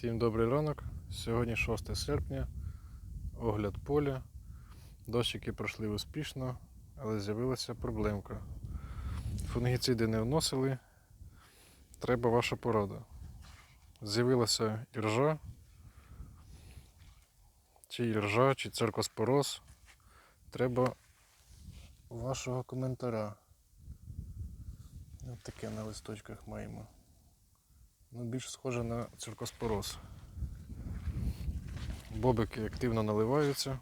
Всім добрий ранок. Сьогодні 6 серпня. Огляд поля. Дощики пройшли успішно, але з'явилася проблемка. Фунгіциди не вносили. Треба ваша порада. З'явилася іржа. Чи іржа, чи циркоспороз. Треба вашого коментаря. Ось таке на листочках маємо. Ну, більш схоже на циркоспороз. Бобики активно наливаються.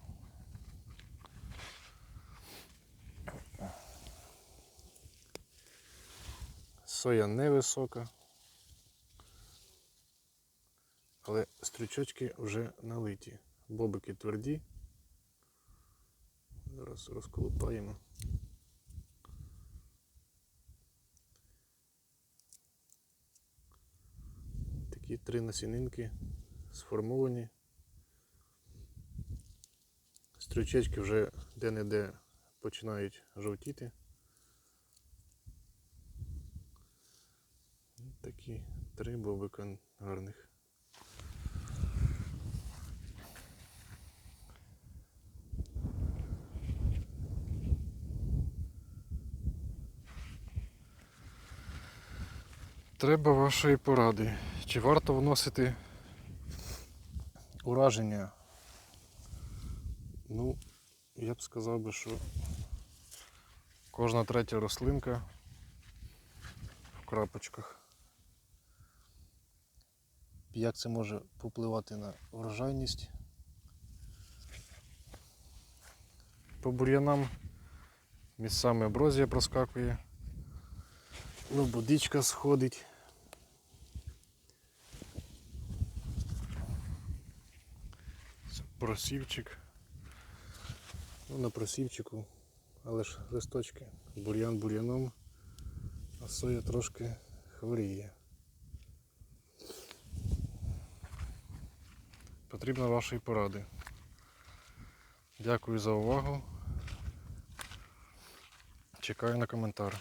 Соя невисока. Але стрючочки вже налиті. Бобики тверді. Зараз розколупаємо. Такі три насінинки сформовані. Стрючечки вже де-не-де починають жовтіти. Такі три бобика гарних. Треба вашої поради. Чи варто вносити ураження? Ну, я б сказав би, що кожна третя рослинка в крапочках. Як це може попливати на врожайність? По бур'янам місцями аброзія проскакує. Водичка сходить. Просівчик. Ну, на просівчику, але ж листочки. Бур'ян бур'яном, а соя трошки хворіє. Потрібно вашої поради. Дякую за увагу. Чекаю на коментар.